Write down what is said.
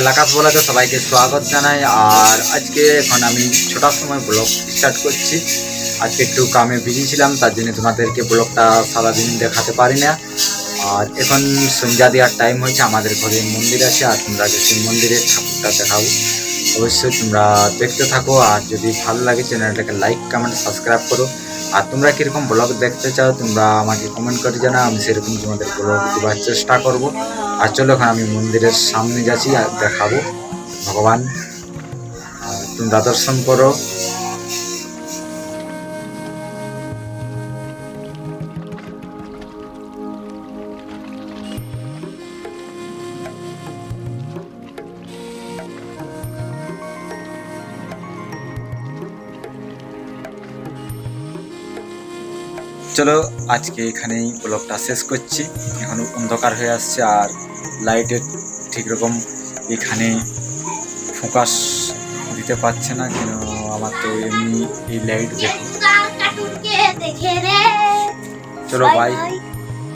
এলাকাত বলাতে সবাইকে স্বাগত জানাই। আর আজকে এখন আমি ছোটার সময় ব্লগ স্টার্ট করছি। আজকে একটু কামে বিজি ছিলাম, তার জন্য তোমাদেরকে ব্লগটা সারাদিন দেখাতে পারি না। আর এখন সন্ধ্যা দেওয়ার টাইম হয়েছে, আমাদের ঘরে মন্দির আছে, আর তোমরা সেই মন্দিরের ঠাকুরটা দেখাবো অবশ্যই তোমরা দেখতে থাকো, আর যদি ভালো লাগে চ্যানেলটাকে লাইক কমেন্ট সাবস্ক্রাইব করো। আর তোমরা কীরকম ব্লগ দেখতে চাও, তোমরা আমাকে কমেন্ট করে জানাও, আমি সেরকম তোমাদের ব্লগ দেওয়ার চেষ্টা করব। আর চলো এখন আমি মন্দিরের সামনে যাচ্ছি আর দেখাবো। ভগবান তোমরা দর্শন করো। চলো আজকে এখানেই ব্লগটা শেষ করছি। এখন অন্ধকার হয়ে আসছে আর লাইটের ঠিক রকম এখানে ফোকাস দিতে পারছে না কেন আমার তো এমনি এই লাইট দেখো। চলো বাই